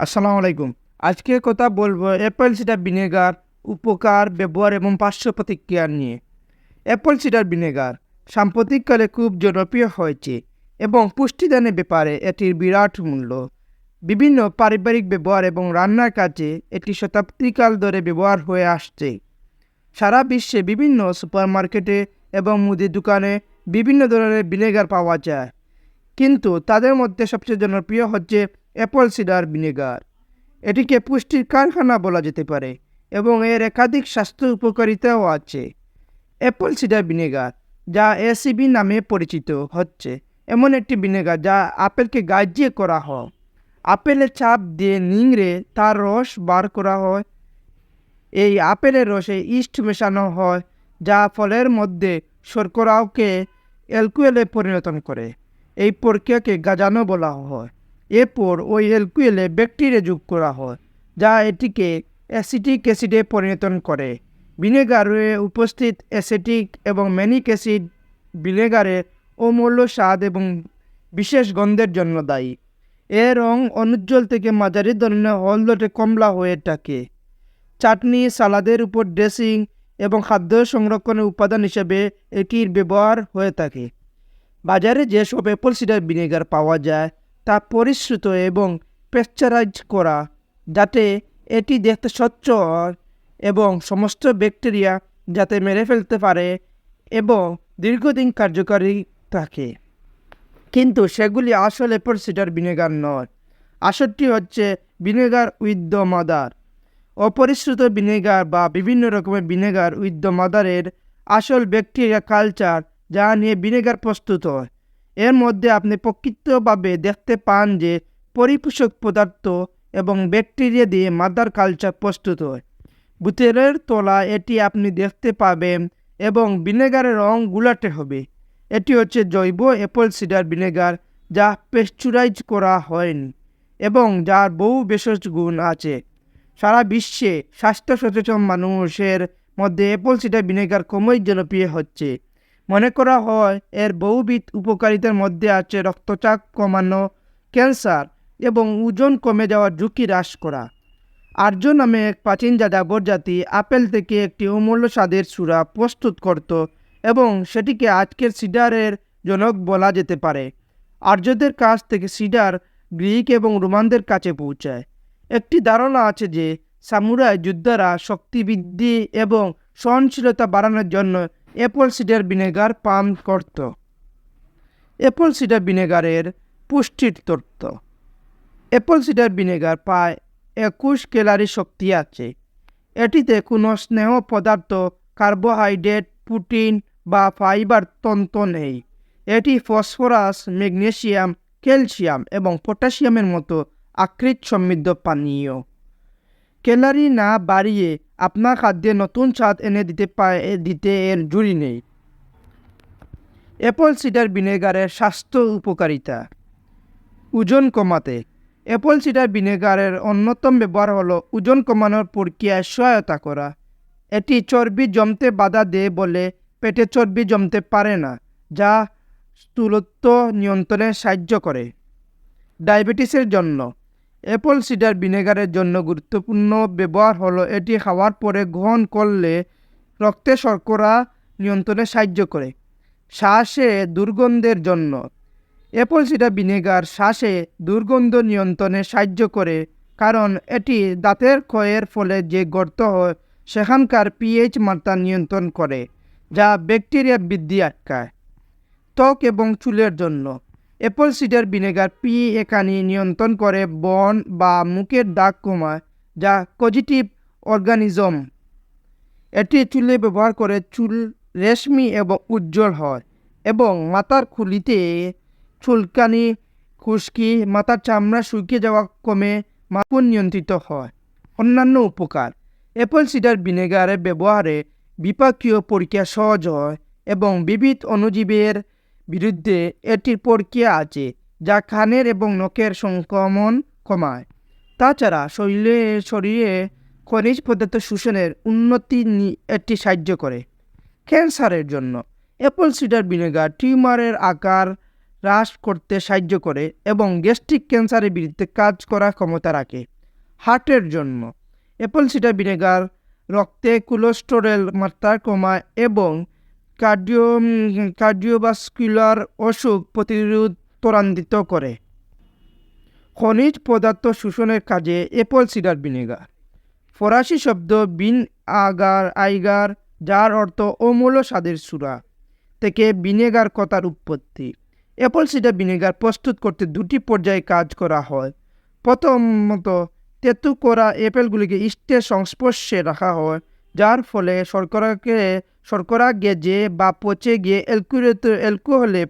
আসসালামু আলাইকুম। আজকে কথা বলব অ্যাপেল সিডার ভিনেগার উপকার, ব্যবহার এবং পার্শ্ব প্রতিক্রিয়া নিয়ে। অ্যাপেল সিডার ভিনেগার সাম্প্রতিককালে খুব জনপ্রিয় হয়েছে এবং পুষ্টিদানের ব্যাপারে এটির বিরাট মূল্য। বিভিন্ন পারিবারিক ব্যবহার এবং রান্নার কাজে এটি শতাব্দীকাল ধরে ব্যবহার হয়ে আসছে। সারা বিশ্বে বিভিন্ন সুপারমার্কেটে এবং মুদি দোকানে বিভিন্ন ধরনের ভিনেগার পাওয়া যায়। কিন্তু তাদের মধ্যে সবচেয়ে জনপ্রিয় হচ্ছে অ্যাপল সিডার ভিনেগার। এটিকে পুষ্টির কারখানা বলা যেতে পারে এবং এর একাধিক স্বাস্থ্য উপকারিতাও আছে। অ্যাপল সিডার ভিনেগার, যা এসিবি নামে পরিচিত হচ্ছে, এমন একটি ভিনেগার যা আপেলকে গাজিয়ে করা হয়। আপেলের চাপ দিয়ে নিংড়ে তার রস বার করা হয়। এই আপেলের রসে ইস্ট মেশানো হয়, যা ফলের মধ্যে শর্করাকে অ্যালকোহলে পরিণত করে। এই প্রক্রিয়াকে গাজানো বলা হয়। এরপর ওই অ্যালকোহলে ব্যাকটেরিয়া যোগ করা হয়, যা এটিকে অ্যাসিটিক অ্যাসিডে পরিণত করে। ভিনেগারে উপস্থিত অ্যাসিটিক এবং ম্যানিক অ্যাসিড ভিনেগারের অমূল্য স্বাদ এবং বিশেষ গন্ধের জন্য দায়ী। এর রং অনুজ্জ্বল থেকে মাঝারি ধরনের, হলদটে কমলা হয়ে থাকে। চাটনি, সালাদের উপর ড্রেসিং এবং খাদ্য সংরক্ষণের উপাদান হিসেবে এটির ব্যবহার হয়ে থাকে। বাজারে যেসব অ্যাপল সিডার ভিনেগার পাওয়া যায় তা পরিশ্রুত এবং পেশ্চারাইজ করা, যাতে এটি দেখতে স্বচ্ছ এবং সমস্ত ব্যাকটেরিয়া যাতে মেরে ফেলতে পারে এবং দীর্ঘদিন কার্যকারী থাকে। কিন্তু সেগুলি আসলে সিডার ভিনেগার নয়। আসলটি হচ্ছে ভিনেগার উইথ দ্য মাদার। অপরিশ্রুত ভিনেগার বা বিভিন্ন রকমের ভিনেগার উইথ দ্য মাদারের আসল ব্যাকটেরিয়া কালচার যা নিয়ে ভিনেগার প্রস্তুত হয়। এর মধ্যে আপনি প্রকৃতভাবে দেখতে পান যে পরিপোষক পদার্থ এবং ব্যাকটেরিয়া দিয়ে মাদার কালচার প্রস্তুত হয়। বুতেলের তলা এটি আপনি দেখতে পাবেন এবং ভিনেগারের রং গুলাটে হবে। এটি হচ্ছে জৈব অ্যাপল সিডার ভিনেগার যা পেস্চুরাইজ করা হয়নি এবং যার বহু ভেষজ গুণ আছে। সারা বিশ্বে স্বাস্থ্য সচেতন মানুষের মধ্যে অ্যাপল সিডার ভিনেগার কমই জনপ্রিয় হচ্ছে। মনে করা হয় এর বহুবিধ উপকারিতার মধ্যে আছে রক্তচাপ কমানো, ক্যান্সার এবং ওজন কমে যাওয়ার ঝুঁকি হ্রাস করা। আর্য নামে এক প্রাচীন যাযাবর জাতি আপেল থেকে একটি অমূল্য স্বাদের সুরা প্রস্তুত করত এবং সেটিকে আজকের সিডারের জনক বলা যেতে পারে। আর্যদের কাছ থেকে সিডার গ্রিক এবং রোমানদের কাছে পৌঁছায়। একটি ধারণা আছে যে সামুরাই যোদ্ধারা শক্তিবৃদ্ধি এবং সহনশীলতা বাড়ানোর জন্য অ্যাপল সিডার ভিনেগার পান করত। অ্যাপল সিডার ভিনেগারের পুষ্টির তত্ত্ব। অ্যাপল সিডার ভিনেগার প্রায় একুশ ক্যালারি শক্তি আছে। এটিতে কোনো স্নেহ পদার্থ, কার্বোহাইড্রেট, প্রোটিন বা ফাইবার তন্ত্র নেই। এটি ফসফরাস, ম্যাগনেসিয়াম, ক্যালসিয়াম এবং পটাশিয়ামের মতো আকৃত সমৃদ্ধ পানীয়। ক্যালারি না বাড়িয়ে আপনার খাদ্যে নতুন স্বাদ এনে দিতে পারে, দিতে এর জুড়ি নেই। অ্যাপল সিডার ভিনেগারের স্বাস্থ্য উপকারিতা। ওজন কমাতে। অ্যাপল সিডার ভিনেগারের অন্যতম ব্যবহার হলো ওজন কমানোর প্রক্রিয়ায় সহায়তা করা। এটি চর্বি জমতে বাধা দেয় বলে পেটে চর্বি জমতে পারে না, যা স্থূলত্ব নিয়ন্ত্রণে সাহায্য করে। ডায়াবেটিসের জন্য। অ্যাপল সিডার ভিনেগারের জন্য গুরুত্বপূর্ণ ব্যবহার হলো এটি খাওয়ার পরে গ্রহণ করলে রক্তে শর্করা নিয়ন্ত্রণে সাহায্য করে শ্বাসে দুর্গন্ধের জন্য। অ্যাপল সিডার ভিনেগার শ্বাসে দুর্গন্ধ নিয়ন্ত্রণে সাহায্য করে কারণ এটি দাঁতের ক্ষয়ের ফলে যে গর্ত হয় সেখানকার পিএইচ মাত্রা নিয়ন্ত্রণ করে যা ব্যাকটেরিয়া বৃদ্ধি আটকায়। ত্বক এবং চুলের জন্য। অ্যাপল সিডার ভিনেগার পি একানি নিয়ন্ত্রণ করে বন বা মুখের দাগ কমায়, যা পজিটিভ অর্গানিজম। এটি চুলে ব্যবহার করে চুল রেশমি এবং উজ্জ্বল হয় এবং মাথার খুলিতে চুলকানি, খুশকি, মাথার চামড়া শুকিয়ে যাওয়া কমে মাপুন নিয়ন্ত্রিত হয়। অন্যান্য উপকার অ্যাপল সিডার ভিনেগারের ব্যবহারে বিপাকীয় পরীক্ষা সহজ হয় এবং বিবিধ অণুজীবের বিরুদ্ধে এটির প্রক্রিয়া আছে, যা খানের এবং নখের সংক্রমণ কমায়। তাছাড়া শরীরে শরীরে খনিজ পদার্থ শোষণের উন্নতি এটি সাহায্য করে। ক্যান্সারের জন্য অ্যাপল সিডার ভিনেগার টিউমারের আকার হ্রাস করতে সাহায্য করে এবং গ্যাস্ট্রিক ক্যান্সারের বিরুদ্ধে কাজ করার ক্ষমতা রাখে। হার্টের জন্য অ্যাপল সিডার ভিনেগার রক্তে কোলেস্টেরল মাত্রা কমায় এবং কার্ডিও কার্ডিওভাস্কুলার অসুখ প্রতিরোধ ত্বরান্বিত করে। খনিজ পদার্থ শোষণের কাজে অ্যাপল সিডার ভিনেগার। ফরাসি শব্দ বিন আগার, আইগার, যার অর্থ অমূল্য স্বাদের সুরা থেকে ভিনেগার কথার উৎপত্তি। অ্যাপল সিডার ভিনেগার প্রস্তুত করতে দুটি পর্যায়ে কাজ করা হয়। প্রথমত তেতু করা অ্যাপেলগুলিকে ইস্টের সংস্পর্শে রাখা হয়, যার ফলে শর্করাকে শর্করা গেজে বা পচে গিয়ে অ্যালকুলেট অ্যালকোহলে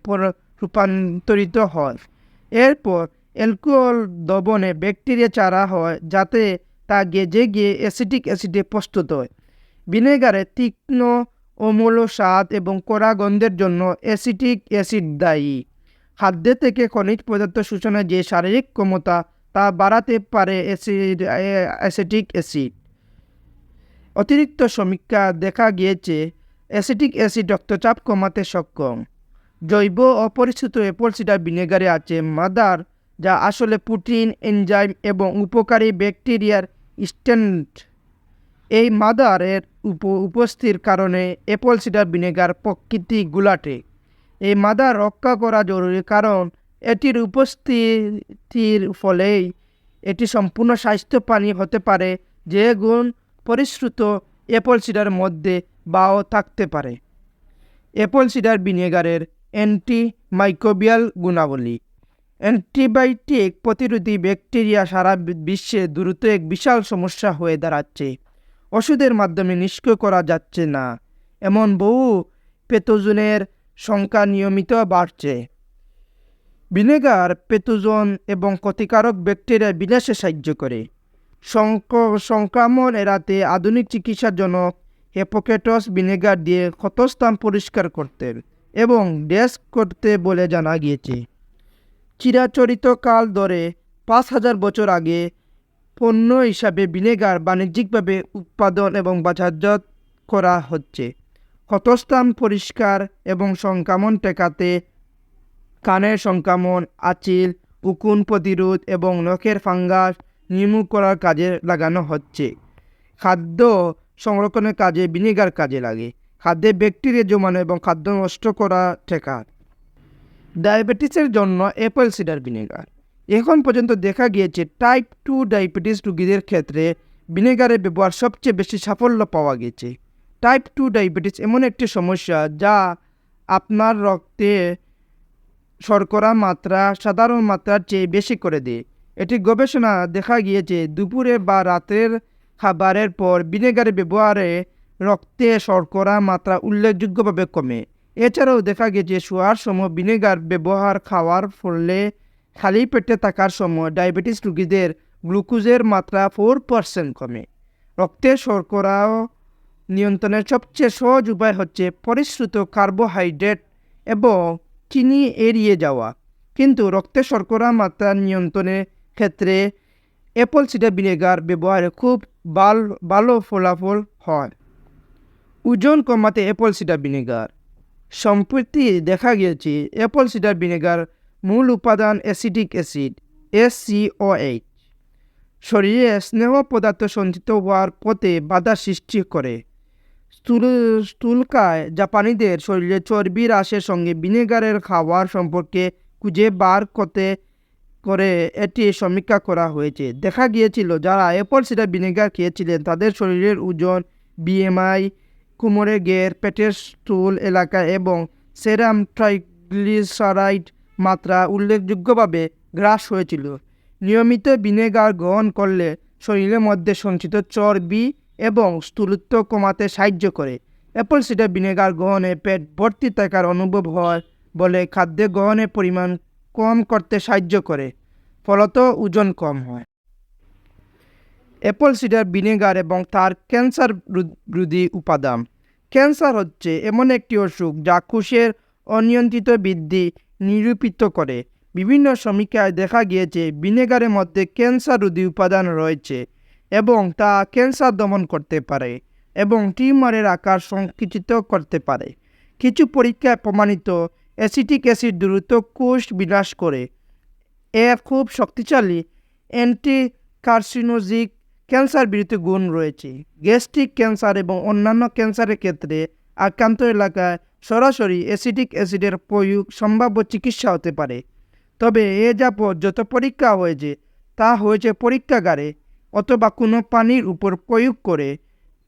রূপান্তরিত হয়। এরপর অ্যালকোহল দবনে ব্যাকটেরিয়া চারা হয়, যাতে তা গেজে গিয়ে অ্যাসিটিক অ্যাসিডে প্রস্তুত হয়। ভিনেগারে তীক্ষ্ণ অমূল্য স্বাদ এবং কড়া গন্ধের জন্য অ্যাসিটিক অ্যাসিড দায়ী। খাদ্য থেকে খনিজ পদার্থ শোষণের যে শারীরিক ক্ষমতা, তা বাড়াতে পারে অ্যাসিড অ্যাসিটিক অ্যাসিড। অতিরিক্ত সমীক্ষা দেখা গিয়েছে অ্যাসিটিক অ্যাসিড রক্তচাপ কমাতে সক্ষম। জৈব অপরিচিত অ্যাপল সিডার ভিনেগারে আছে মাদার, যা আসলে প্রোটিন, এনজাইম এবং উপকারী ব্যাকটেরিয়ার স্ট্যান্ড। এই মাদারের উপ উপস্থিতির কারণে অ্যাপল সিডার ভিনেগার প্রকৃতি গুলাটে। এই মাদার রক্ষা করা জরুরি কারণ এটির উপস্থিতির ফলেই এটি সম্পূর্ণ স্বাস্থ্য পানি হতে পারে, যে গুণ পরিশ্রুত অ্যাপল সিডার মধ্যে বাও থাকতে পারে। অ্যাপল সিডার ভিনেগারের অ্যান্টি মাইক্রোবিয়াল গুণাবলী। অ্যান্টিবায়োটিক প্রতিরোধী ব্যাকটেরিয়া সারা বিশ্বে দ্রুত এক বিশাল সমস্যা হয়ে দাঁড়াচ্ছে। ওষুধের মাধ্যমে নিষ্ক্রিয় করা যাচ্ছে না। এমন বহু পেতোজনের সংখ্যা নিয়মিত বাড়ছে। ভিনেগার পেতোজন এবং ক্ষতিকারক ব্যাকটেরিয়া বিনাশে সাহায্য করে। সংক- সংক্রমণ এড়াতে আধুনিক চিকিৎসার জন্য হেপোকেটস ভিনেগার দিয়ে ক্ষতস্থান পরিষ্কার করতেন এবং ডেস্ক করতে বলে জানা গিয়েছে। চিরাচরিত কাল ধরে পাঁচ হাজার বছর আগে পণ্য হিসাবে ভিনেগার বাণিজ্যিকভাবে উৎপাদন এবং বাজারজাত করা হচ্ছে। ক্ষতস্থান পরিষ্কার এবং সংক্রমণ ঠেকাতে কানের সংক্রমণ, আচিল, উকুন প্রতিরোধ এবং নখের ফাঙ্গাস নির্মূল করার কাজে লাগানো হচ্ছে। খাদ্য সংরক্ষণের কাজে, ভিনেগার কাজে লাগে। খাদ্যে ব্যাকটেরিয়া জমানো এবং খাদ্য নষ্ট করা ঠেকায় ডায়াবেটিসের জন্য অ্যাপেল সিডার ভিনেগার এখন পর্যন্ত দেখা গিয়েছে টাইপ টু ডায়াবেটিস রোগীদের ক্ষেত্রে ভিনেগারের ব্যবহার সবচেয়ে বেশি সাফল্য পাওয়া গেছে। টাইপ টু ডায়াবেটিস এমন একটি সমস্যা যা আপনার রক্তে শর্করা মাত্রা, সাধারণ মাত্রার চেয়ে বেশি করে দেয়। এটি গবেষণা দেখা গিয়েছে দুপুরে বা রাতের খাবারের পর ভিনেগারের ব্যবহারে রক্তে শর্করা মাত্রা উল্লেখযোগ্যভাবে কমে। এছাড়াও দেখা গেছে, শোয়ার সময় ভিনেগার ব্যবহার খাওয়ার ফলে খালি পেটে থাকার সময় ডায়াবেটিস রোগীদের গ্লুকোজের মাত্রা ফোর পার্সেন্ট কমে। রক্তের শর্করাও নিয়ন্ত্রণের সবচেয়ে সহজ উপায় হচ্ছে পরিশ্রুত কার্বোহাইড্রেট এবং চিনি এড়িয়ে যাওয়া। কিন্তু রক্তে শর্করা মাত্রা নিয়ন্ত্রণের ক্ষেত্রে অ্যাপল সিডার ভিনেগার ব্যবহারে খুব ভালো ভালো ফলাফল হয়। ওজন কমাতে অ্যাপল সিডার ভিনেগার সম্প্রতি দেখা গিয়েছে অ্যাপল সিডার ভিনেগার মূল উপাদান acidic acid S C O SCOH শরীরে স্নেহ পদার্থ সঞ্চিত হওয়ার পথে বাধা সৃষ্টি করে। স্থূল, স্থূলকায় জাপানিদের শরীরে চর্বি হ্রাসের সঙ্গে ভিনেগারের খাওয়ার সম্পর্কে খুঁজে বার করতে করে এটি সমীক্ষা করা হয়েছে। দেখা গিয়েছিল, যারা অ্যাপল সিডার ভিনেগার খেয়েছিলেন, তাদের শরীরের ওজন বিএমআই কোমরে গের পেটের স্থূল এলাকা এবং সেরাম ট্রাইগ্লিসারাইড মাত্রা উল্লেখযোগ্যভাবে হ্রাস হয়েছিল। নিয়মিত ভিনেগার গ্রহণ করলে শরীরের মধ্যে সঞ্চিত চর্বি এবং স্থূলত্ব কমাতে সাহায্য করে। অ্যাপল সিডার ভিনেগার গ্রহণে পেট ভর্তি থাকার অনুভব হয় বলে খাদ্য গ্রহণের পরিমাণ কম করতে সাহায্য করে, ফলত ওজন কম হয়। অ্যাপল সিডার ভিনেগার এবং তার ক্যান্সার রোধ- উপাদান। ক্যান্সার হচ্ছে এমন একটি অসুখ যা কোষের অনিয়ন্ত্রিত বৃদ্ধি নিরূপিত করে। বিভিন্ন সমীক্ষায় দেখা গিয়েছে, ভিনেগারের মধ্যে ক্যান্সার রোধী উপাদান রয়েছে এবং তা ক্যান্সার দমন করতে পারে এবং টিউমারের আকার সংকুচিত করতে পারে। কিছু পরীক্ষায় প্রমাণিত অ্যাসিটিক অ্যাসিড দ্রুত কোষ বিনাশ করে। এর খুব শক্তিশালী অ্যান্টি কার্সিনোজিক ক্যান্সার বিরুদ্ধে গুণ রয়েছে। গ্যাস্ট্রিক ক্যান্সার এবং অন্যান্য ক্যান্সারের ক্ষেত্রে আক্রান্ত এলাকায় সরাসরি অ্যাসিডিক অ্যাসিডের প্রয়োগ সম্ভাব্য চিকিৎসা হতে পারে। তবে এ যাবৎ যত পরীক্ষা হয়েছে, তা হয়েছে পরীক্ষাগারে অথবা কোনো পানির উপর প্রয়োগ করে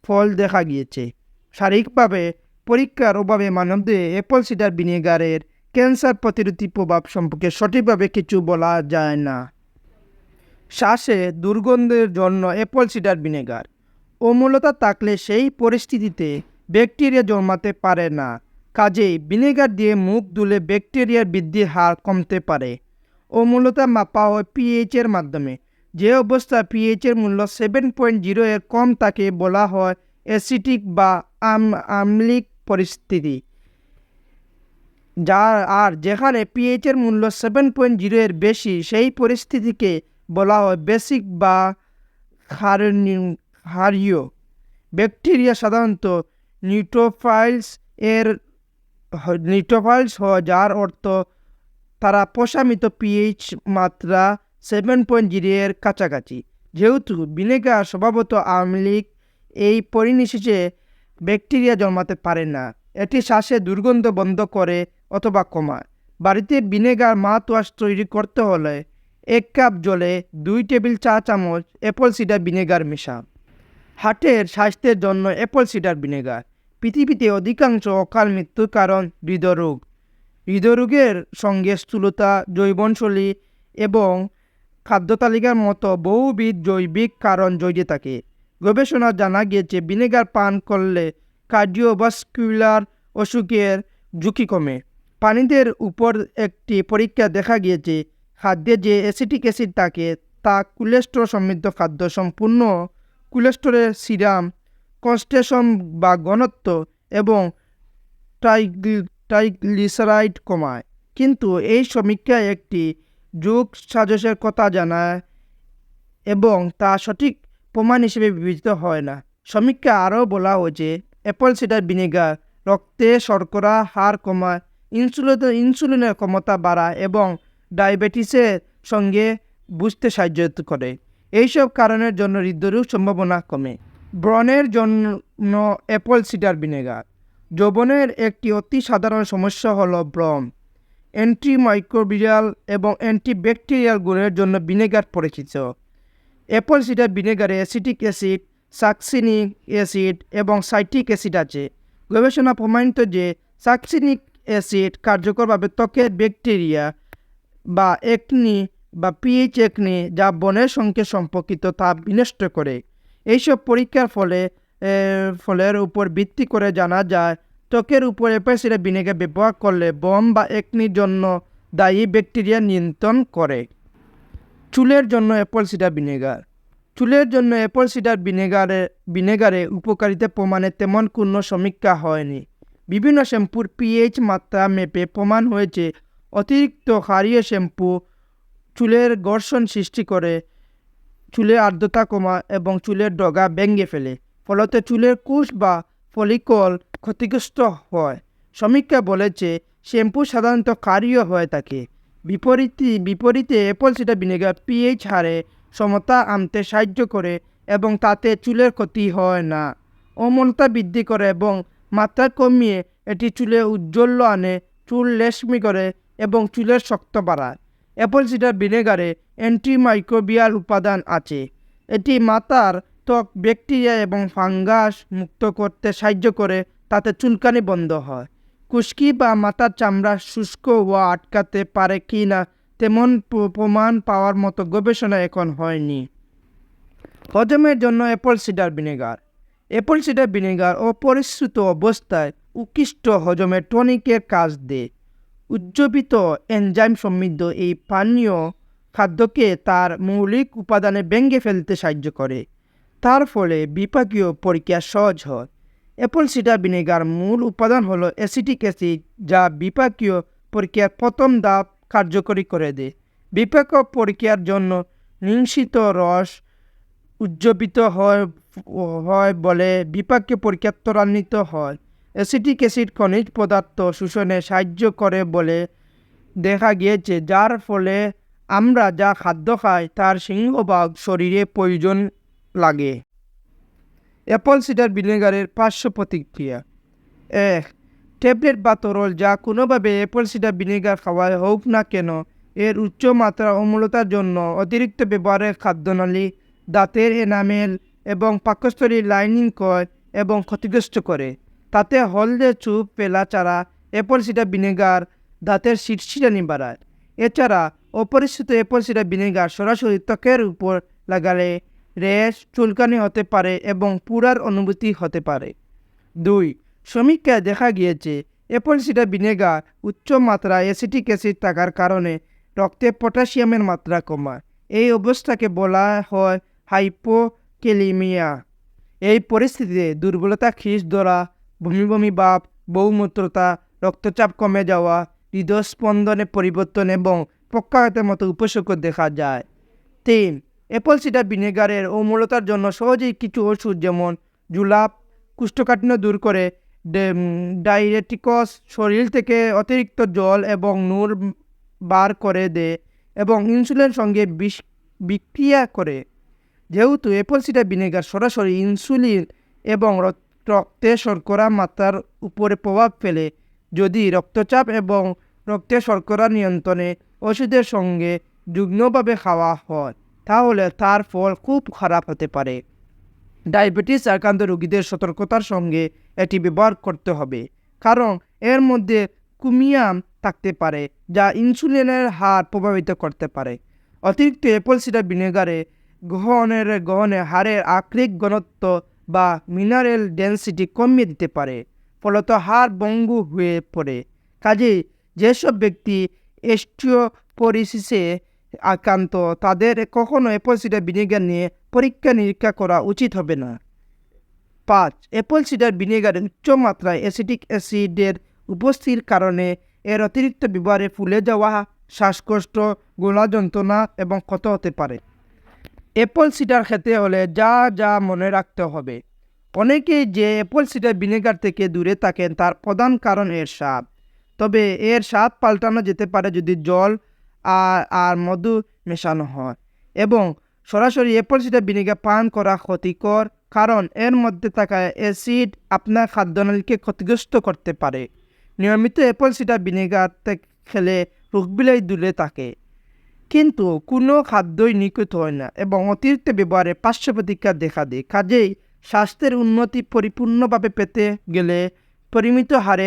ফল দেখা গিয়েছে। শারীরিকভাবে পরীক্ষার অভাবে মানবদেহে অ্যাপল সিডার ভিনেগারের ক্যান্সার প্রতিরোধী প্রভাব সম্পর্কে সঠিকভাবে কিছু বলা যায় না। শ্বাসে দুর্গন্ধের জন্য অ্যাপল সিডার ভিনেগার অমূলতা থাকলে সেই পরিস্থিতিতে ব্যাকটেরিয়া জন্মাতে পারে না, কাজেই ভিনেগার দিয়ে মুখ ধুলে ব্যাকটেরিয়ার বৃদ্ধির হার কমতে পারে। অমূলতা মাপা হয় পিএইচের মাধ্যমে যে অবস্থা পিএইচের মূল্য সেভেন পয়েন্ট জিরো এর কম তাকে বলা হয় অ্যাসিটিক বা আম আমলিক পরিস্থিতি। যা আর যেখানে পিএইচের মূল্য সেভেন পয়েন্ট জিরো এর বেশি, সেই পরিস্থিতিকে বলা হয় বেসিক বা হারিয়। ব্যাকটেরিয়া সাধারণত নিউট্রোফাইলস এর নিউট্রোফাইলস হয়, যার অর্থ তারা প্রশামিত পিএইচ মাত্রা সেভেন পয়েন্ট জিরো এর কাছাকাছি। যেহেতু ভিনেগার স্বভাবত আমলিক এই পরিনিশেষে ব্যাকটেরিয়া জন্মাতে পারে না। এটি শ্বাসে দুর্গন্ধ বন্ধ করে অথবা কমায়। বাড়িতে ভিনেগার মাউথওয়াশ তৈরি করতে হলে এক কাপ জলে দুই টেবিল চা চামচ অ্যাপল সিডার ভিনেগার মেশা হার্টের স্বাস্থ্যের জন্য অ্যাপল সিডার ভিনেগার। পৃথিবীতে অধিকাংশ অকাল মৃত্যুর কারণ হৃদরোগ। হৃদরোগের সঙ্গে স্থূলতা, জৈবনশৈলী এবং খাদ্য তালিকার মতো বহুবিধ জৈবিক কারণ জড়িয়ে থাকে। গবেষণা জানা গিয়েছে, ভিনেগার পান করলে কার্ডিওভাস্কুলার অসুখের ঝুঁকি কমে। প্রাণীদের উপর একটি পরীক্ষা দেখা গিয়েছে, খাদ্যে যে অ্যাসিটিক অ্যাসিড থাকে, তা কোলেস্ট্রল সমৃদ্ধ খাদ্য। সম্পূর্ণ কোলেস্ট্রলের সিরাম কনস্টেশন বা ঘনত্ব এবং ট্রাইগ্লি- ট্রাইগ্লিসারাইড কমায়। কিন্তু এই সমীক্ষায় একটি যোগ সাজসের কথা জানায় এবং তা সঠিক প্রমাণ হিসেবে বিবেচিত হয় না। সমীক্ষা আরও বলা হয় যে অ্যাপল সিডার ভিনেগার, রক্তে শর্করা হার কমায় ইনসুলিন, ইনসুলিনের ক্ষমতা বাড়ায় এবং ডায়াবেটিসের সঙ্গে বুঝতে সাহায্য করে। এইসব কারণের জন্য হৃদরোগ সম্ভাবনা কমে। ব্রণের জন্য অ্যাপল সিডার ভিনেগার। যৌবনের একটি অতি সাধারণ সমস্যা হলো ব্রণ। অ্যান্টিমাইক্রোবিয়াল এবং অ্যান্টিব্যাকটেরিয়াল গুণের জন্য ভিনেগার পরিচিত। অ্যাপল সিডার ভিনেগারে অ্যাসিটিক অ্যাসিড, সাকসিনিক অ্যাসিড এবং সাইটিক অ্যাসিড আছে। গবেষণা প্রমাণিত যে সাকসিনিক অ্যাসিড কার্যকরভাবে ত্বকের ব্যাকটেরিয়া বা একনি বা পিএইচ একনি যা বনের সঙ্গে সম্পর্কিত তা বিনষ্ট করে। এইসব পরীক্ষার ফলে ফলের উপর ভিত্তি করে জানা যায়, ত্বকের উপর অ্যাপেসিডা ভিনেগার ব্যবহার করলে বম বা একনির জন্য দায়ী ব্যাকটেরিয়া নিয়ন্ত্রণ করে। চুলের জন্য অ্যাপল সিডার ভিনেগার চুলের জন্য অ্যাপল সিডার ভিনেগারে ভিনেগারে উপকারিতা প্রমাণে তেমন কোনো সমীক্ষা হয়নি। বিভিন্ন শ্যাম্পুর পিএইচ মাত্রা মেপে প্রমাণ হয়েছে, অতিরিক্ত ক্ষারীয় শ্যাম্পু চুলের ঘর্ষণ সৃষ্টি করে, চুলের আর্দ্রতা কমা এবং চুলের ডগা ভেঙে ফেলে, ফলতে চুলের কোষ বা ফলিকল ক্ষতিগ্রস্ত হয়। সমীক্ষা বলেছে, শ্যাম্পু সাধারণত ক্ষারীয় হয়ে থাকে। বিপরীতে বিপরীতে অ্যাপল সিডার ভিনেগার পিএইচ হারে সমতা আনতে সাহায্য করে এবং তাতে চুলের ক্ষতি হয় না। অমলতা বৃদ্ধি করে এবং মাত্রা কমিয়ে এটি চুলে উজ্জ্বল্য আনে, চুল লেশমি করে এবং চুলের শক্ত বাড়ায়। অ্যাপল সিডার ভিনেগারে অ্যান্টিমাইক্রোবিয়াল উপাদান আছে। এটি মাথার ত্বক, ব্যাকটেরিয়া এবং ফাঙ্গাস মুক্ত করতে সাহায্য করে, তাতে চুলকানি বন্ধ হয়। খুশকি বা মাথার চামড়া শুষ্ক হওয়া আটকাতে পারে কি না তেমন প্রমাণ পাওয়ার মতো গবেষণা এখন হয়নি। হজমের জন্য apple cider vinegar. Apple cider vinegar অপরিশ্রুত অবস্থায় উৎকৃষ্ট হজমের টনিকের কাজ দেয়। উজ্জীবিত এনজাইম সমৃদ্ধ এই পানীয় খাদ্যকে তার মৌলিক উপাদানে ভেঙে ফেলতে সাহায্য করে। তার ফলে বিপাকীয় পরীক্ষা সহজ হয়। অ্যাপল সিডার ভিনেগার মূল উপাদান হলো অ্যাসিটিক অ্যাসিড যা বিপাকীয় পরীক্ষার প্রথম ধাপ কার্যকরী করে দেয়। বিপাক পরীক্ষার জন্য নিংসিত রস উজ্জীবিত হয় হয় বলে বিপাকীয় পরীক্ষা ত্বরান্বিত হয়। অ্যাসিটিক অ্যাসিড খনিজ পদার্থ শোষণে সাহায্য করে বলে দেখা গিয়েছে, যার ফলে আমরা যা খাদ্য খাই তার সিংহভাগ শরীরে প্রয়োজন লাগে। অ্যাপল সিডার ভিনেগারের পার্শ্ব প্রতিক্রিয়া। এক, ট্যাবলেট বা তরল যা কোনোভাবে অ্যাপল সিডার ভিনেগার খাওয়ায় হোক না কেন, এর উচ্চ মাত্রা অম্লতার জন্য অতিরিক্ত ব্যবহারের খাদ্যনালী, দাঁতের এনামেল এবং পাকস্থলী লাইনিং কয় এবং ক্ষতিগ্রস্ত করে। তাতে হলদে চুপ পেলা চারা অ্যাপল সিডার ভিনেগার দাঁতের শিরশিরানি বাড়ায় এছাড়া অপরিচিত অ্যাপল সিডার ভিনেগার সরাসরি ত্বকের উপর লাগালে র্যাশ চুলকানি হতে পারে এবং পুরার অনুভূতি হতে পারে। দুই সমীক্ষায় দেখা গিয়েছে অ্যাপল সিডার ভিনেগার উচ্চ মাত্রা অ্যাসিটিক অ্যাসিড থাকার কারণে রক্তে পটাশিয়ামের মাত্রা কমায় এই অবস্থাকে বলা হয় হাইপোকেলিমিয়া এই পরিস্থিতিতে দুর্বলতা খিস ধরা বমি বমি ভাব বহুমূত্রতা, রক্তচাপ কমে যাওয়া, হৃদস্পন্দনে পরিবর্তন এবং পক্ষাঘাতের মতো উপসর্গ দেখা যায়। তিন অ্যাপল সিডার ভিনেগারের অম্লতার জন্য সহজেই কিছু ওষুধ যেমন জুলাপ কুষ্ঠকাঠিন্য দূর করে ডাইরেটিকস শরীর থেকে অতিরিক্ত জল এবং নূর বার করে দেয় এবং ইনসুলিন সঙ্গে বিষ, বিক্রিয়া করে। যেহেতু অ্যাপল সিডার ভিনেগার সরাসরি ইনসুলিন এবং রক- রক্তে শর্করা মাত্রার উপরে প্রভাব ফেলে, যদি রক্তচাপ এবং রক্তে শর্করা নিয়ন্ত্রণে ওষুধের সঙ্গে যুগ্মভাবে খাওয়া হয়। তাহলে তার ফল খুব খারাপ হতে পারে। ডায়াবেটিস আক্রান্ত রোগীদের সতর্কতার সঙ্গে এটি ব্যবহার করতে হবে, কারণ এর মধ্যে কুমিয়াম থাকতে পারে, যা ইনসুলিনের হার প্রভাবিত করতে পারে। অতিরিক্ত অ্যাপল সিডার ভিনেগারে গ্রহণের গ্রহণে হাড়ের আক্রিক ঘনত্ব বা মিনারেল ডেন্সিটি কমিয়ে দিতে পারে, ফলত হাড় বঙ্গু হয়ে পড়ে। কাজেই যেসব ব্যক্তি এস্টিওপরিসিসে আক্রান্ত। তাদের কখনো অ্যাপল সিডার ভিনেগার নিয়ে পরীক্ষা নিরীক্ষা করা উচিত হবে না। পাঁচ অ্যাপল সিডার ভিনেগারের উচ্চ মাত্রায় অ্যাসিটিক অ্যাসিডের উপস্থিতির কারণে এর অতিরিক্ত ব্যবহারে ফুলে যাওয়া, শ্বাসকষ্ট গোলা যন্ত্রণা এবং ক্ষত হতে পারে। অ্যাপল সিডার খেতে হলে যা যা মনে রাখতে হবে। অনেকেই যে অ্যাপল সিডার ভিনেগার থেকে দূরে থাকেন তার প্রধান কারণ এর স্বাদ। তবে এর স্বাদ পাল্টানো যেতে পারে যদি জল আর আর মধু মেশানো হয়। এবং সরাসরি অ্যাপল সিডার ভিনেগার পান করা ক্ষতিকর, কারণ এর মধ্যে থাকা অ্যাসিড আপনার খাদ্যনালীকে ক্ষতিগ্রস্ত করতে পারে। নিয়মিত অ্যাপল সিডার ভিনেগার খেলে রোগবিলাই দূরে থাকে। কিন্তু কোনো খাদ্যই নিখুঁত হয় না এবং অতিরিক্ত ব্যবহারে পার্শ্ব প্রতিক্রিয়া দেখা দেয়। কাজেই স্বাস্থ্যের উন্নতি পরিপূর্ণভাবে পেতে গেলে পরিমিত হারে